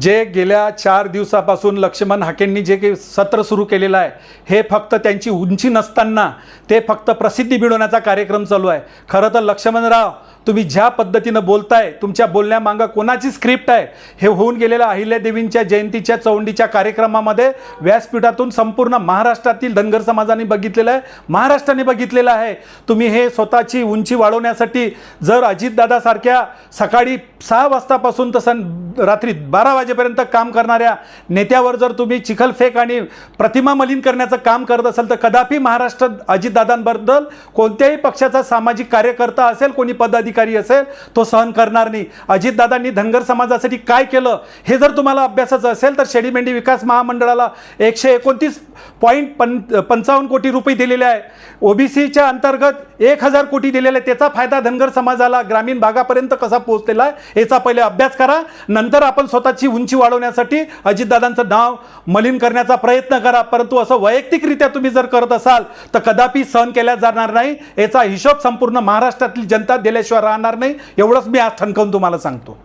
जे गेल्या चार दिवसापासून लक्ष्मण हाकेंनी जे काही सत्र सुरू केलेलं आहे हे फक्त त्यांची उंची नसताना ते फक्त प्रसिद्धी मिळवण्याचा कार्यक्रम चालू आहे. खरं तर लक्ष्मणराव तुम्ही ज्या पद्धतीनं बोलताय तुमच्या बोलण्यामागं कोणाची स्क्रिप्ट आहे हे होऊन गेलेल्या अहिल्यादेवींच्या जयंतीच्या चौंडीच्या कार्यक्रमामध्ये व्यासपीठातून संपूर्ण महाराष्ट्रातील धनगर समाजाने बघितलेलं आहे. महाराष्ट्राने बघितलेलं आहे. तुम्ही हे स्वतःची उंची वाढवण्यासाठी जर अजितदादासारख्या सकाळी सहा वाजतापासून तसं रात्री बारा वाजेपर्यंत काम करणाऱ्या नेत्यावर जर तुम्ही चिखलफेक आणि प्रतिमा मलिन करण्याचं काम करत असाल तर कदापि महाराष्ट्र अजितदादांबद्दल कोणत्याही पक्षाचा सामाजिक कार्यकर्ता असेल कोणी पदाधिकारी असेल तो सहन करणार नाही. अजितदादांनी धनगर समाजासाठी काय केलं हे जर तुम्हाला अभ्यासाचं असेल तर शेडीमेंढी विकास महामंडळाला एकशे एकोणतीस पॉईंट पं पंचावन्न कोटी रुपये दिलेले आहे. ओबीसीच्या अंतर्गत एक हजार कोटी दिलेले आहे त्याचा फायदा धनगर समाजाला ग्रामीण भागापर्यंत कसा पोहोचलेला आहे याचा पहिले अभ्यास करा. नंतर आपण स्वतःची उंची वाढवण्यासाठी अजितदादांचं नाव मलिन करण्याचा प्रयत्न करा. परंतु असं वैयक्तिकरित्या तुम्ही जर करत असाल तर कदापि सहन केल्या जाणार नाही. याचा हिशोब संपूर्ण महाराष्ट्रातली जनता दिल्याशिवाय राहणार नाही. एवढंच मी आज ठणकावून तुम्हाला सांगतो.